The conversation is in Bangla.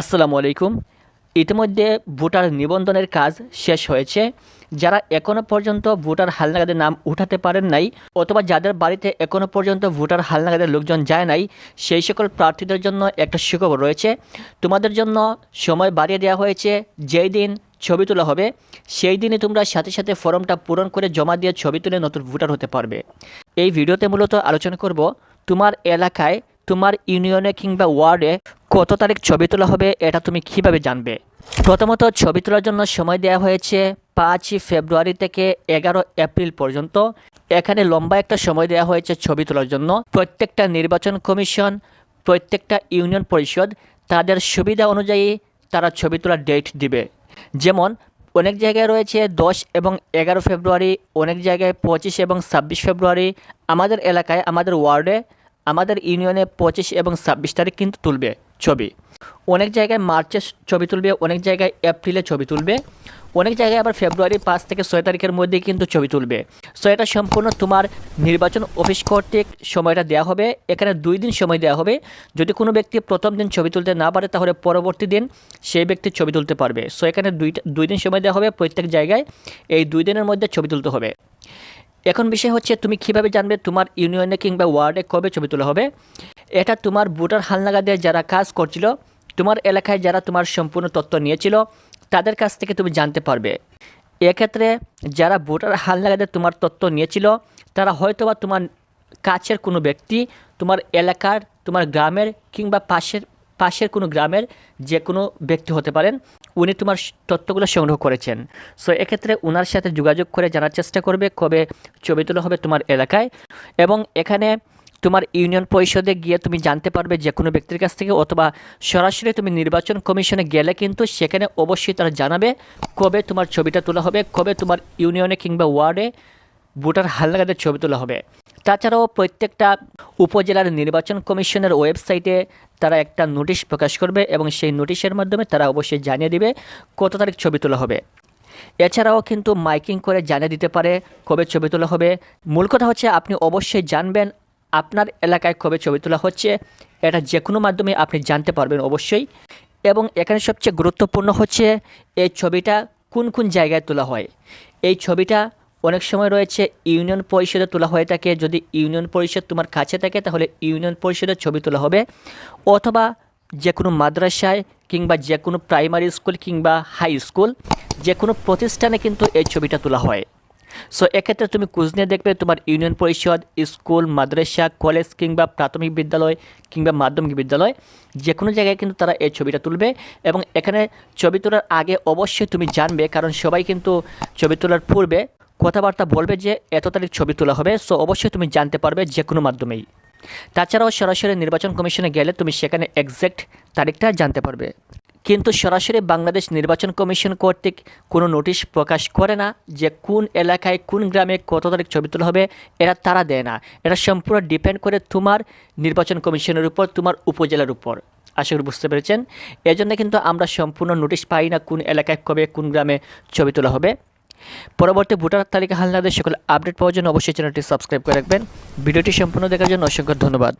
আসসালামু আলাইকুম। ইতিমধ্যে ভোটার নিবন্ধনের কাজ শেষ হয়েছে। যারা এখনও পর্যন্ত ভোটার হালনাগাদের নাম উঠাতে পারেন নাই অথবা যাদের বাড়িতে এখনও পর্যন্ত ভোটার হালনাগাদের লোকজন যায় নাই, সেই সকল প্রার্থীদের জন্য একটা সুখবর রয়েছে। তোমাদের জন্য সময় বাড়িয়ে দেওয়া হয়েছে। যেই দিন ছবি তোলা হবে, সেই দিনে তোমরা সাথে সাথে ফর্মটা পূরণ করে জমা দিয়ে ছবি তুলে নতুন ভোটার হতে পারবে। এই ভিডিওতে মূলত আলোচনা করব তোমার এলাকায় তোমার ইউনিয়নে কিংবা ওয়ার্ডে কত তারিখ ছবি তোলা হবে এটা তুমি কীভাবে জানবে? প্রথমত ছবি তোলার জন্য সময় দেওয়া হয়েছে পাঁচই ফেব্রুয়ারি থেকে এগারো এপ্রিল পর্যন্ত। এখানে লম্বা একটা সময় দেওয়া হয়েছে ছবি তোলার জন্য। প্রত্যেকটা নির্বাচন কমিশন, প্রত্যেকটা ইউনিয়ন পরিষদ তাদের সুবিধা অনুযায়ী তারা ছবি তোলার ডেট দিবে। যেমন, অনেক জায়গায় রয়েছে দশ এবং এগারো ফেব্রুয়ারি, অনেক জায়গায় পঁচিশ এবং ছাব্বিশ ফেব্রুয়ারি। আমাদের এলাকায়, আমাদের ওয়ার্ডে আমাদের ইউনিয়নে পঁচিশ এবং ছাব্বিশ তারিখ কিন্তু তুলবে ছবি। অনেক জায়গায় মার্চে ছবি তুলবে, অনেক জায়গায় এপ্রিলে ছবি তুলবে। অনেক জায়গায় আবার ফেব্রুয়ারি পাঁচ থেকে ছয় তারিখের মধ্যে কিন্তু ছবি তুলবে। সো এটা সম্পূর্ণ তোমার নির্বাচন অফিস কর্তৃক সময়টা দেওয়া হবে। এখানে দুই দিন সময় দেওয়া হবে। যদি কোনো ব্যক্তি প্রথম দিন ছবি তুলতে না পারে, তাহলে পরবর্তী দিন সেই ব্যক্তি ছবি তুলতে পারবে। সো এখানে দুইটা, দুই দিন সময় দেওয়া হবে প্রত্যেক জায়গায়। এই দুই দিনের মধ্যে ছবি তুলতে হবে। এখন বিষয় হচ্ছে তুমি কীভাবে জানবে তোমার ইউনিয়নে কিংবা ওয়ার্ডে কবে ছবি তোলা হবে? এটা তোমার ভোটার হালনাগাদে যারা কাজ করছিল, তোমার এলাকায় যারা তোমার সম্পূর্ণ তথ্য নিয়েছিল, তাদের কাছ থেকে তুমি জানতে পারবে। এক্ষেত্রে যারা ভোটার হালনাগাদে তোমার তথ্য নিয়েছিল, তারা হয়তোবা তোমার কাছের কোনো ব্যক্তি, তোমার এলাকার, তোমার গ্রামের কিংবা পাশের পাশের কোনো গ্রামের যে কোনো ব্যক্তি হতে পারেন। উনি তোমার তথ্যগুলো সংগ্রহ করেছেন। সো এক্ষেত্রে ওনার সাথে যোগাযোগ করে জানার চেষ্টা করবে কবে ছবি তোলা হবে তোমার এলাকায়। এবং এখানে তোমার ইউনিয়ন পরিষদে গিয়ে তুমি জানতে পারবে যে কোনো ব্যক্তির কাছ থেকে অথবা সরাসরি তুমি নির্বাচন কমিশনে গেলে কিন্তু সেখানে অবশ্যই তারা জানাবে কবে তোমার ছবিটা তোলা হবে, কবে তোমার ইউনিয়নে কিংবা ওয়ার্ডে ভোটার হালনাগাদের ছবি তোলা হবে। তাছাড়াও প্রত্যেকটা উপজেলার নির্বাচন কমিশনের ওয়েবসাইটে তারা একটা নোটিশ প্রকাশ করবে এবং সেই নোটিশের মাধ্যমে তারা অবশ্যই জানিয়ে দিবে কত তারিখ ছবি তোলা হবে। এছাড়াও কিন্তু মাইকিং করে জানিয়ে দিতে পারে কবে ছবি তোলা হবে। মূল কথা হচ্ছে আপনি অবশ্যই জানবেন আপনার এলাকায় কবে ছবি তোলা হচ্ছে। এটা যে কোনো মাধ্যমে আপনি জানতে পারবেন অবশ্যই। এবং এখানে সবচেয়ে গুরুত্বপূর্ণ হচ্ছে এই ছবিটা কোন কোন জায়গায় তোলা হয়। এই ছবিটা অনেক সময় রয়েছে ইউনিয়ন পরিষদে তোলা হয়ে থাকে। যদি ইউনিয়ন পরিষদ তোমার কাছে থাকে, তাহলে ইউনিয়ন পরিষদের ছবি তোলা হবে। অথবা যে কোনো মাদ্রাসায় কিংবা যে কোনো প্রাইমারি স্কুল কিংবা হাই স্কুল যে কোনো প্রতিষ্ঠানে কিন্তু এই ছবিটা তোলা হয়। সো এক্ষেত্রে তুমি খোঁজ নিয়ে দেখবে তোমার ইউনিয়ন পরিষদ, স্কুল, মাদ্রাসা, কলেজ কিংবা প্রাথমিক বিদ্যালয় কিংবা মাধ্যমিক বিদ্যালয় যে কোনো জায়গায় কিন্তু তারা এই ছবিটা তুলবে। এবং এখানে ছবি তোলার আগে অবশ্যই তুমি জানবে, কারণ সবাই কিন্তু ছবি তোলার পূর্বে কথাবার্তা বলবে যে এত তারিখ ছবি তোলা হবে সো অবশ্যই তুমি জানতে পারবে যে কোনো মাধ্যমেই। তাছাড়াও সরাসরি নির্বাচন কমিশনে গেলে তুমি সেখানে এক্স্যাক্ট তারিখটা জানতে পারবে। কিন্তু সরাসরি বাংলাদেশ নির্বাচন কমিশন কর্তৃক কোনো নোটিশ প্রকাশ করে না যে কোন এলাকায়, কোন গ্রামে কত তারিখ ছবি তোলা হবে, এরা তারা দেয় না। এটা সম্পূর্ণ ডিপেন্ড করে তোমার নির্বাচন কমিশনের উপর, তোমার উপজেলার উপর। আশা করি বুঝতে পেরেছেন? এজন্য কিন্তু আমরা সম্পূর্ণ নোটিশ পাই না কোন এলাকায়, কবে, কোন গ্রামে ছবি তোলা হবে। পরবর্তী ভোটার তালিকা হালনাদের সকল আপডেট পাওয়ার জন্য অবশ্যই চ্যানেলটি সাবস্ক্রাইব করে রাখবেন। ভিডিওটি সম্পূর্ণ দেখার জন্য অসংখ্য ধন্যবাদ।